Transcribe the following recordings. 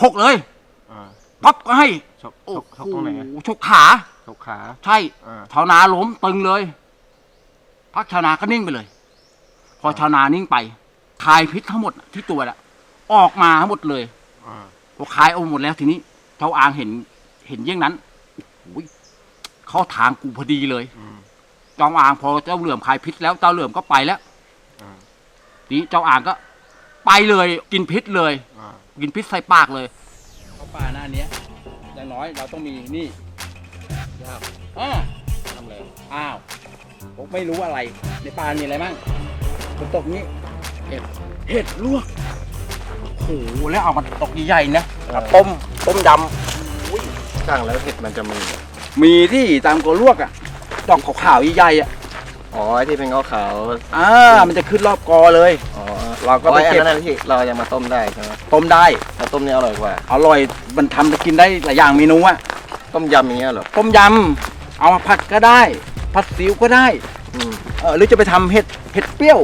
ชกเลยอ่าปั๊บก็ให้ชกชโอ้กชกตรงไหนอะโหชกขา ชกขาใช่อ่าชาวนาล้มตึงเลย พักชาวนาก็นิ่งไปเลย พอชาวนานิ่งไปคายพิษทั้งหมดที่ตัวน่ะ ออกมาทั้งหมดเลยอ่าพอคายเอาหมดแล้วทีนี้เจ้าอางเห็นเห็นเยี่ยงนั้นโอ้ยเข้าทางกูพอดีเลย อืม เจ้าอางพอเจ้าเหลื่อมคายพิษแล้วเจ้าเหลื่อมก็ไปแล้วอ่า ทีนี้เจ้าอางก็ ไปเลยกินพิษเลย อ่า กินพิษใส่ปากเลยเข้าป่าหน้าเนี้ยอย่างน้อยเราต้องมีนี่ยาวอ่าทำอะไรอ้าวผมไม่รู้อะไร ในป่ามีอะไรบ้างฝนตกนี้เห็ดเห็ดลวกโอ้โหแล้วเอามาตกใหญ่ๆนะเอาต้มต้มยช่างแล้วเห็ดมันจะมีำมีที่ตามกัวลวกอะดอกขาวๆใหญ่ๆอะอ๋อไอ้ที่เป็นขาวขาวอ่ามันจะขึ้นรอบกอเลย ๆอ๋อ เราก็ก็ไปไปเก็เก็บบนั่นที่เรายังมาต้มได้ใช่ไหมต้มได้แล้วต้มนี่อร่อยกว่า อร่อยมันทำจะกินได้หลายอย่างเมนูอะต้มยำอย่างเงี้ยเหรอต้มยำเอามาผัดก็ได้ ผัดซีอิ๊วก็ได้อืมเออหรือจะไปทำเห็ดเห็ดเปรี้ยว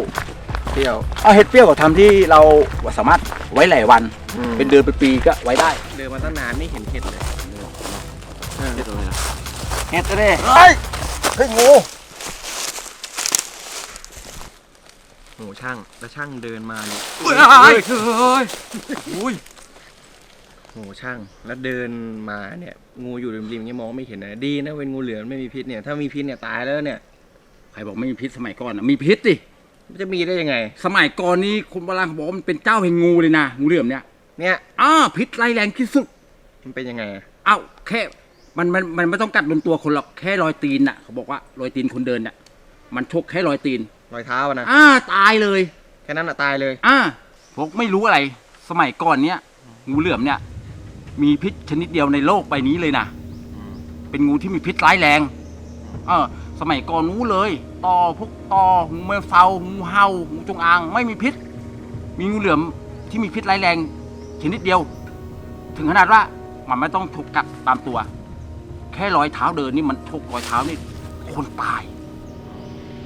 เปรี้ยวเอาเห็ดเปรี้ยวก็ทำที่เราสามารถไว้หลายวัน อืมเป็นเดือนเป็นปีก็ไว้ได้เดินมาตั้งนานไม่เห็นเห็ดเลยเห็ดอะไรล่ะเห็ดเลยเฮ้ยเฮ้ยงู โหช่างแล้วช่างเดินมาเนี่ยเฮ้ยเฮ้ยเฮ้ยอุ้ยโหช่างแล้วเดินมาเนี่ย งูอยู่ริมๆอย่างเงี้ยมองไม่เห็นนะดีนะเป็นงูเหลือมไม่มีพิษเนี่ยถ้ามีพิษเนี่ยตายแล้วเนี่ยใครบอกไม่มีพิษสมัยก่อนนะมีพิษดิมันจะมีได้ยังไง สมัยก่อนนี้คนโบราณเขาบอกว่ามันเป็นเจ้าแห่งงูเลยนะงูเหลือมเนี่ยเนี่ยอ้าพิษร้ายแรงที่สุดมันเป็นยังไงอะเอ้าแค่มันมันมันไม่ต้องกัดโดนตัวคนหรอกแค่รอยตีนน่ะเขาบอกว่ารอยตีนคนเดินน่ะมันชกแค่รอยตีน รอยเท้าอะนะอ่าตายเลย แค่นั้นอะตายเลย อ่าพวกไม่รู้อะไร สมัยก่อนเนี้ยงูเหลือมเนี่ย มีพิษชนิดเดียวในโลกใบนี้เลยนะเป็นงูที่มีพิษร้ายแรง เออ สมัยก่อนนู้เลยต่อพวกต่องูแมวเซางูเห่างูจงอาง ไม่มีพิษ มีงูเหลือมที่มีพิษร้ายแรง ชนิดเดียว ถึงขนาดว่ามันไม่ต้องถูกกัดตามตัว แค่รอยเท้าเดินนี่มันถูกรอยเท้านี่คนตาย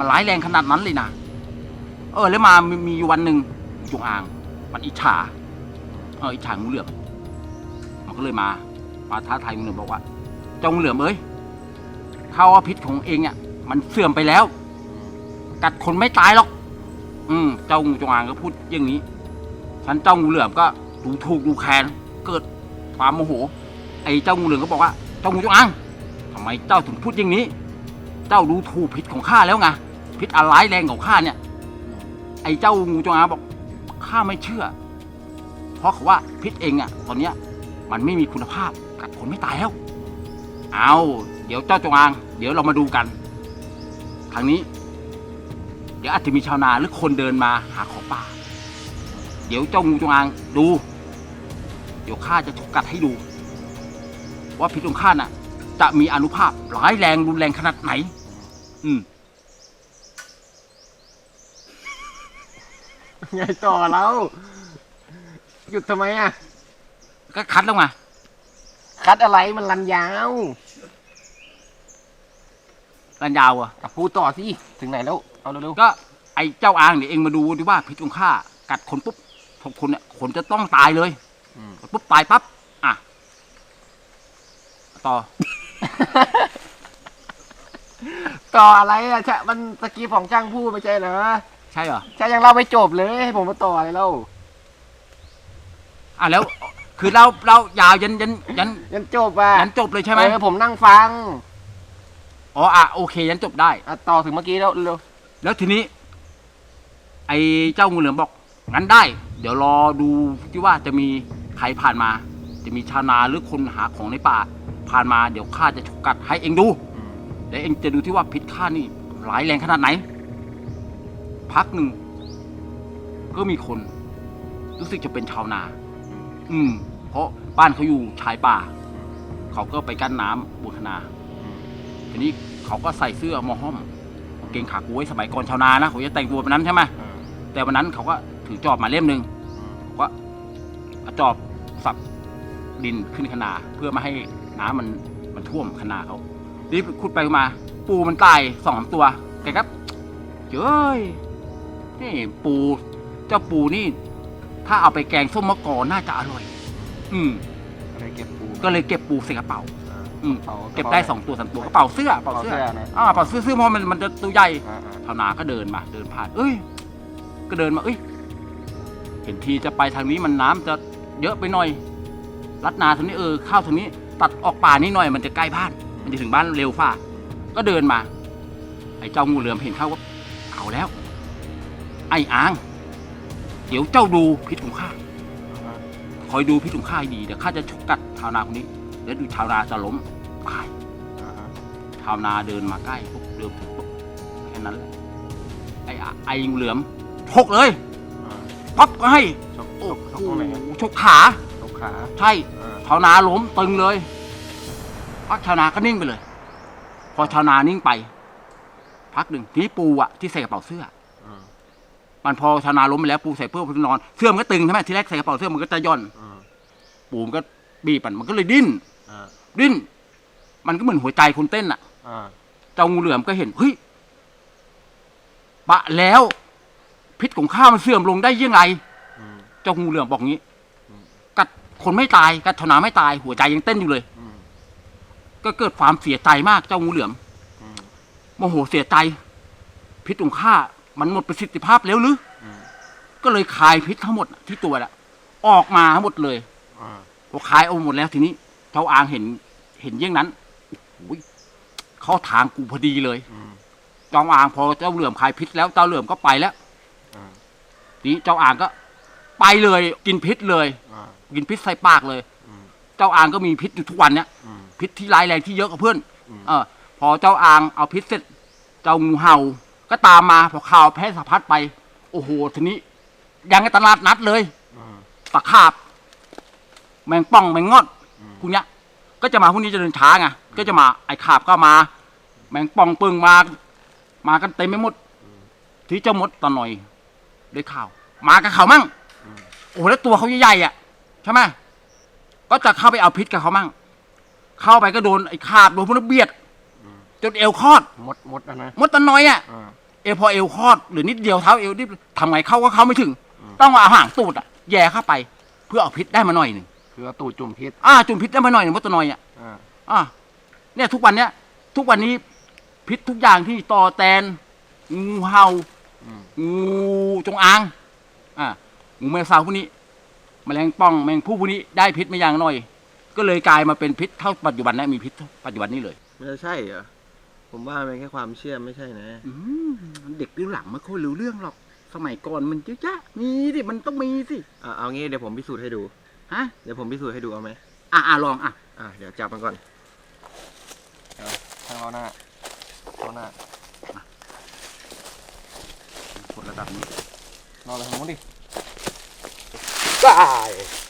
มันร้ายแรงขนาดนั้นเลยนะเออ แล้วมามีมีอยู่วันหนึ่งจงอาง มันอิจฉาเอออิจฉางูเหลือมมันก็เลยมามาท้าทายงูเหลือมบอกว่าเจ้างูเหลือมเอ้ยข้าว่าพิษของเองเนี่ยมันเสื่อมไปแล้ว กัดคนไม่ตายหรอก อืม เจ้างูจงอางก็พูดอย่างนี้ ฉันเจ้างูเหลือมก็ดูถูกดูแคลนเกิดความโมโห ไอ้เจ้างูเหลือมก็บอกว่า เจ้างูจงอางทำไมเจ้าถึงพูดอย่างนี้ เจ้าดูถูกพิษของข้าแล้วไง พิษอะไรายแรงของข้าเนี่ย ไอ้เจ้างูจงอางบอกข้าไม่เชื่อ เพราะเขาว่าพิษเองอะตอนเนี้ย มันไม่มีคุณภาพกัดคนไม่ตายแล้ว เอาเดี๋ยวเจ้าจงอาง เดี๋ยวเรามาดูกัน ทางนี้ เดี๋ยวอาจจะมีชาวนาหรือคนเดินมาหาของป่า เดี๋ยวเจ้างูจงอางดู เดี๋ยวข้าจะฉกกัดให้ดู ว่าพิษของข้าน่ะ จะมีอนุภาพร้ายแรงรุนแรงขนาดไหน อืม ไงต่อแล้วหยุดทำไมอะก็คัดแล้วไงคัดอะไรมันรันยาวรันยาวอะ กับพูดต่อสิ ถึงไหนแล้ว เอาเร็วก็ไอ้เจ้าอางเนี่ยเองมาดูดิว่าพิษของข้ากัดคนปุ๊บทุกคนเนี่ยคนจะต้องตายเลยๆอืมปุ๊บตายปั๊บอะ ต่อ ต่ออะไรอะใช่มันสกีของช่างพูดไม่ใช่เหรอ ใช่เหรอ ใช่ยังเล่าไม่จบเลยให้ผมมาต่ออะไรเล่าอะแล้ว คือเราเรายาวยันยันยันยันจบอะยันจบเลยใช่ไหมเออผมนั่งฟังอ๋ออะโอเคยันจบได้ อะต่อถึงเมื่อกี้แล้วเร็วแล้วทีนี้ ไอ้เจ้างูเหลือมบอก งั้นได้ เดี๋ยวรอดูที่ว่าจะมีใครผ่านมา จะมีชาวนาหรือคนหาของในป่า ผ่านมาเดี๋ยวข้าจะฉกกัดให้เองดูเดี๋ยวเองจะดูที่ว่าพิษข้านี่ร้ายแรงขนาดไหน พักหนึ่ง ก็มีคน รู้สึกจะเป็นชาวนา อืม เพราะบ้านเขาอยู่ชายป่า เขาก็ไปกั้นน้ำบนคนา ทีนี้เขาก็ใส่เสื้อมอห้อมกางเกงขากุ้ยสมัยก่อนชาวนานะเขาจะแต่งตัวแบบนั้นใช่ไหมแต่วันนั้นเขาก็ถือจอบมาเล่มหนึ่งเขาก็เอาจอบสับดินขึ้นคนาเพื่อไมาให้น้ำมันมันท่วมคนาเขารีบขุดไปมา ปูมันตายสองสามตัวแกครับเจ้ย นี่ปูเจ้าปูนี่ ถ้าเอาไปแกงส้มมะกอน่าจะอร่อย อืม อะไรเก็บปูก็เลยเก็บปูใส่กระเป๋า อ่าอืมกระป๋าเก็บได้สองตัวสามตัวกระเป๋าเสื้อกระเป๋าเสื้อกระเป๋าเสื้อนะอ่ากระเป๋าเสื้อเสื้อเพราะมันมันจะตัวใหญ่ อ่าอ่าชาวนาก็เดินมาเดินผ่าน เอ้ย ก็เดินมาเอ้ย เห็นทีจะไปทางนี้มันน้ำจะเยอะไปหน่อยลัดนาทางนี้เออเข้าทางนี้ ตัดออกป่านี้หน่อยมันจะใกล้บ้าน มันจะถึงบ้านเร็วฟ้าก็เดินมา ไอ้เจ้างูเหลือมเห็นเข้าว่าเอาแล้ว ไอ้อาง เดี๋ยวเจ้าดูพิษของข้าอ่าคอยดูพิษของข้าให้ดีเดี๋ยวข้าจะฉกกัดชาวนาคนนี้เดี๋ยวดูชาวนาจะล้มตายอ่าชาวนาเดินมาใกล้ปุ๊บเดินปุ๊บแค่นั้นแหละไอ้อะไอ้งูเหลือมชกเลยอ่าปั๊บก็ให้ชกชโอ้กชกตรงไหนอะโหชกขาชกขาใช่อ่าชาวนาล้มตึงเลยพักชาวนาก็นิ่งไปเลย พอชาวนานิ่งไป พักหนึ่งทีนี้ปูอะที่ใส่กระเป๋าเสื้ออ่า มันพอชาวนาล้มไปแล้วปูใส่เพื่อพื้นนอนเสื้อมันก็ตึงใช่ไหมทีแรกใส่กระเป๋าเสื้อมันก็จะย่อนอ่าปูมันก็บีบมันมันก็เลยดิ้นอ่าดิ้น มันก็เหมือนหัวใจคนเต้นอะอ่าเจ้างูเหลือมก็เห็นเฮ้ยปะแล้ว พิษของข้ามันเสื่อมลงได้ยังไง อืม เจ้างูเหลือมบอกงี้อืม กัดคนไม่ตายกัดชาวนาไม่ตาย หัวใจยังเต้นอยู่เลย อืมก็เกิดความเสียใจมากเจ้างูเหลือมอืมโมโหเสียใจ พิษของข้า มันหมดประสิทธิภาพแล้วหรืออืมก็เลยคายพิษทั้งหมดน่ะที่ตัวน่ะออกมาทั้งหมดเลยอ่าพอคายออกหมดแล้วทีนี้เจ้าอางเห็นเห็นเยี่ยงนั้นโอ้ยเข้าทางกูพอดีเลยอืมเจ้าอางพอเจ้าเหลือมคายพิษแล้วเจ้าเหลือมก็ไปแล้วอ่าทีนี้เจ้าอ่างก็ ไปเลย กินพิษเลยอ่ากินพิษใส่ปากเลยอืมเจ้าอ่างก็มีพิษอยู่ทุกวันเนี้ยอืมพิษที่ร้ายแรงที่เยอะกว่าเพื่อนอืมเออ พอเจ้าอ่างเอาพิษเสร็จ เจ้างูเห่า ก็ตามมาพอข่าวแพร่สะพัดไป โอ้โหทีนี้ ยังในตลาดนัดเลยอ่าตะขาบ แมงป่องแมงงอดอืมพวกเนี้ย ก็จะมาพวกนี้จะเดินช้าไงก็จะมาไอ้ขาบก็มา แมงป่องปึงมา มากันเต็มไปหมดที่เจ้ามดตะหน่อยได้ข่าว มากับเขามั่งอืมโอ้โหแล้วตัวเขาใหญ่ๆอะใช่ไหมก็จะเข้าไปเอาพิษกับเขามั่ง เข้าไปก็โดนไอ้ขาบโดนพวกนั้นเบียดอืมจนเอวคลอดมดมดอะนะมดตะน้อยอะอ่า เอวพอเอวคลอดหรือนิดเดียวเท้าเอวนิดทำไงเข้าก็เข้าไม่ถึงอืมต้องเอาหางตูดอะแย่เข้าไป เพื่อเอาพิษได้มาหน่อยหนึ่งคือเอาตูดจุ่มพิษอ่าจุนพิษได้มาหน่อยหนึ่งมดตะน้อยอะอ่าอ่าเนี่ยทุกวันเนี้ยทุกวันนี้พิษทุกอย่างที่ต่อแตนงูเห่าอืมงูจงอางอ่างูแมงสาบพวกนี้ แมลงป่องแมงผู้พวกนี้ได้พิษมาอย่างหน่อย ก็เลยกลายมาเป็นพิษเท่าปัจจุบันนี้มีพิษเท่าปัจจุบันนี้เลยไม่ใช่เหรอผมว่ามันแค่ความเชื่อไม่ใช่นะ อืม เด็กรุ่นหลังไม่ค่อยรู้เรื่องหรอก สมัยก่อนมันเยอะแยะมีสิมันต้องมีสิอ่าเอางี้เดี๋ยวผมพิสูจน์ให้ดู ฮะเดี๋ยวผมพิสูจน์ให้ดูเอาไหมอะอะลองอะอ่าเดี๋ยวจับมันก่อนเอาข้างล้อหน้าล้อหน้ากดระดับนี้รออะไรของมึงดิได้ดั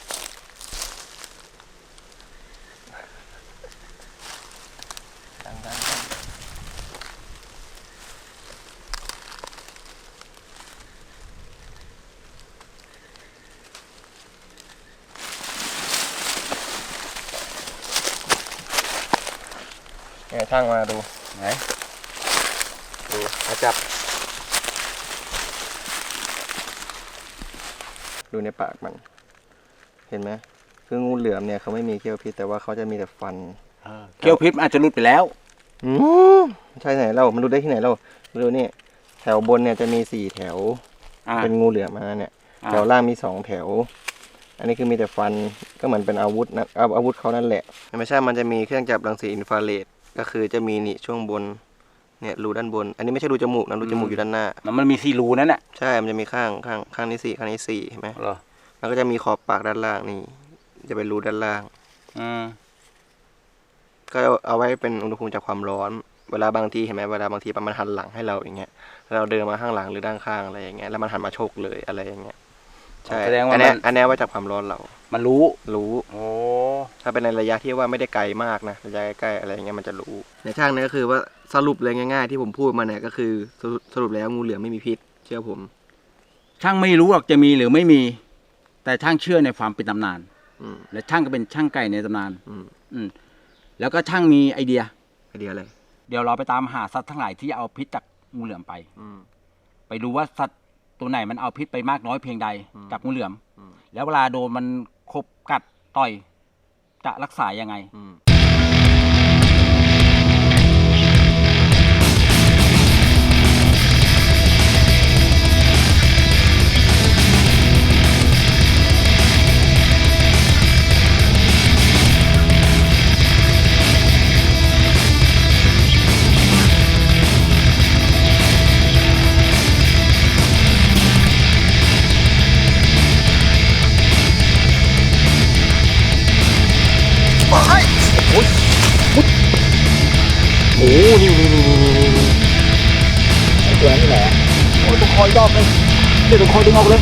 เนี่ยช่างมาดูไหนดูมาจับ ดูในปากมัน เห็นไหมคืองูเหลือมเนี่ยเขาไม่มีเขี้ยวพิษแต่ว่าเขาจะมีแต่ฟันเคี้ยวพิษมันอาจจะหลุดไปแล้วอืมใช่ไหนเรามันดูได้ที่ไหนเราดูนี่แถวบนเนี่ยจะมีสี่แถวอ่าเป็นงูเหลือมมาเนี่ยอ่าแถวล่างมีสองแถว อันนี้คือมีแต่ฟันก็เหมือนเป็นอาวุธนะเอาอาวุธเขานั่นแหละไม่ใช่มันจะมีเครื่องจับรังสีอินฟราเรด ก็คือจะมีนี่ช่วงบนเนี่ยรูด้านบน อันนี้ไม่ใช่รูจมูกนะรูจมูกอยู่ด้านหน้ามันมันมีสี่รูนั่นแหละใช่ มันจะมีข้างข้างข้างนี้สี่ข้างนี้สี่เห็นไหมเหรอแล้วก็จะมีขอบปากด้านล่างนี่ จะเป็นรูด้านล่าง อืมก็เอาไว้เป็นอุณหภูมิจากความร้อน เวลาบางทีเห็นไหมเวลาบางทีมันหันหลังให้เราอย่างเงี้ยแล้วเราเดินมาข้างหลังหรือด้านข้างอะไรอย่างเงี้ย แล้วมันหันมาโชกเลยอะไรอย่างเงี้ย ใช่แสดงว่าอันมัเนี้ยนอันเนี้ยไว้จากความร้อนเรามันรู้ รู้โอ้ ถ้าเป็นในระยะที่ว่าไม่ได้ไกลมากนะระยะใกล้ๆอะไรอย่างเงี้ยมันจะรู้ในช่างเนี่ยก็คือว่าสรุปเลยง่าย ๆ ที่ผมพูดมาเนี่ยก็คือสรุปสรุปแล้วงูเหลือมไม่มีพิษ เชื่อผม ช่างไม่รู้หรอกจะมีหรือไม่มี แต่ช่างเชื่อในความเป็นตำนาน อืม และช่างก็เป็นช่างไก่ในตำนาน อืมอืม แล้วก็ช่างมีไอเดีย ไอเดียอะไรเดี๋ยวเราไปตามหาสัตว์ทั้งหลายที่เอาพิษจากงูเหลือมไป อืม ไปดูว่าสัตว์ ตัวไหนมันเอาพิษไปมากน้อยเพียงใดอืมจากงูเหลือมอืมแล้วเวลาโดนมันคบกัดต่อยจะรักษายังไง ออีกรอบนึงเดี๋ยวคอยดึงออกเลย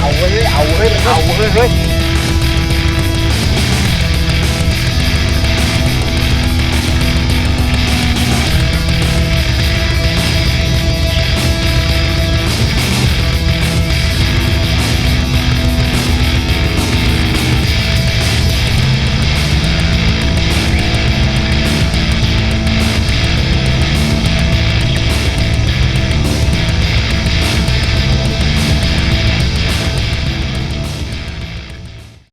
เอาเฮ้ยเอาเฮ้ยเอาเฮ้ย